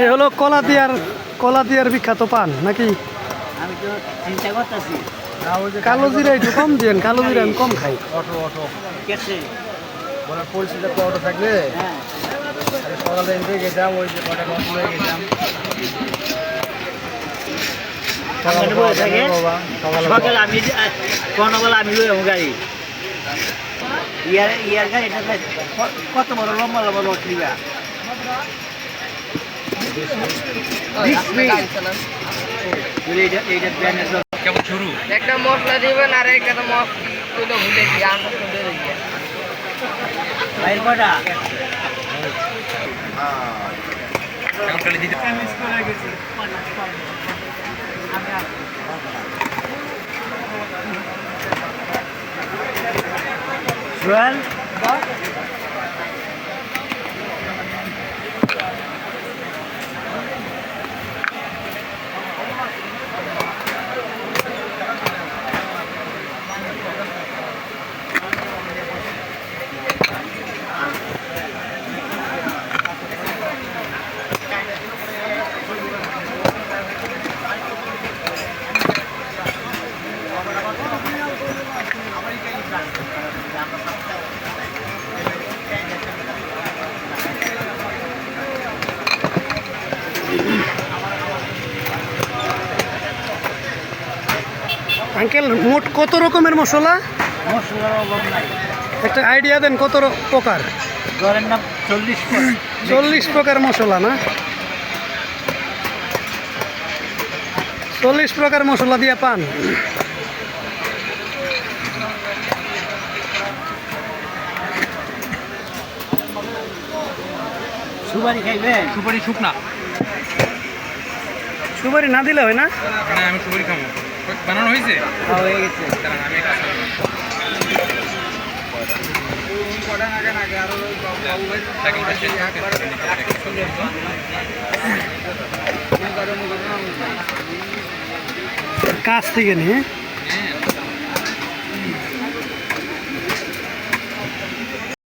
এই হলো কলা দিয়ার কলা দিয়ার বিখ্যাত পান নাকি? আমি তো চিন্তা কালো জিরা একটু কম দিয়েন কালো জিরা আমি কম খাই। Auto auto. কেসে বলে অটো থাকলে হ্যাঁ। সকালে এনতে গেছিলাম ওই যে কটা হয়ে গেছিলাম। সকালে আমি আমি গাড়ি। ইয়ার ইয়ার গাড়িটা কত বড় লম্বা লম্বা রড ব্যানের জন্য একটা মশলা দিবেন আর একটা তো মশলা ভুলে গিয়ে আমরা তো গিয়ে। সোহেল? আঙ্কেল মোট কত রকমের মশলা? মশলার একটা আইডিয়া দেন কত প্রকার? ধরেন না চল্লিশ চল্লিশ প্রকার মশলা না? চল্লিশ প্রকার মশলা দিয়ে পান। সুপারি খাইবেন? সুপারি শুকনা। সুপারি না দিলে হয় না? আমি সুপারি খাব। বানানো হয়েছে? হয়ে গেছে। আমি কাছ থেকে নিয়ে হ্যাঁ?